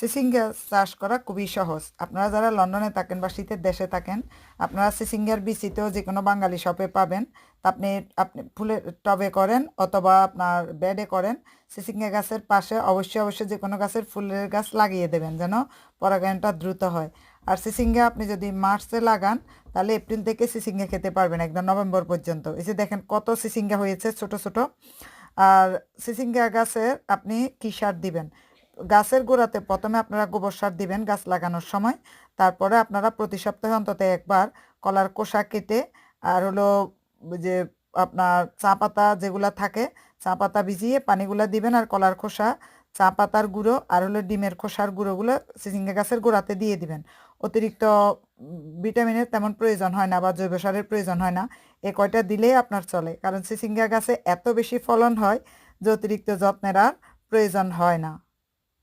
সিসিঙ্গা চাষ করা খুবই সহজ। আপনারা যারা লন্ডনে থাকেন বা শীতের দেশে থাকেন, আপনারা সিসিঙ্গার বিচিতেও যে কোনো বাঙালি শপে পাবেন। আপনি আপনি ফুলের টবে করেন অথবা আপনার বেডে করেন সিসিঙ্গা গাছের পাশে অবশ্যই অবশ্যই যে কোনো গাছের ফুলের গাছ লাগিয়ে দেবেন যেন পরাগায়নটা দ্রুত হয়। আর সিসিঙ্গা আপনি যদি মার্চে লাগান, তাহলে এপ্রিল থেকে সিসিঙ্গা খেতে পারবেন একদম নভেম্বর পর্যন্ত। এই যে দেখেন কত সিসিঙ্গা হয়েছে ছোট ছোট। আর সিসিঙ্গা গাছের আপনি কী সার দিবেন? গাছের গোড়াতে প্রথমে আপনারা গোবর সার দিবেন গাছ লাগানোর সময়। তারপরে আপনারা প্রতি সপ্তাহে অন্তত একবার কলার কোষা কেটে আর হলো যে আপনার চা পাতা যেগুলা থাকে, চা পাতা ভিজিয়ে পানিগুলা দিবেন আর কলার খোসা, চা পাতার গুঁড়ো আর হলো ডিমের খোসার গুঁড়োগুলো সিজিঙ্গা গাছের গোড়াতে দিয়ে দিবেন। অতিরিক্ত ভিটামিনের তেমন প্রয়োজন হয় না বা জৈব সারের প্রয়োজন হয় না। এ কয়টা দিলেই আপনার চলে, কারণ সিসিঙ্গা গাছে এত বেশি ফলন হয় যে অতিরিক্ত যত্নের আর প্রয়োজন হয় না।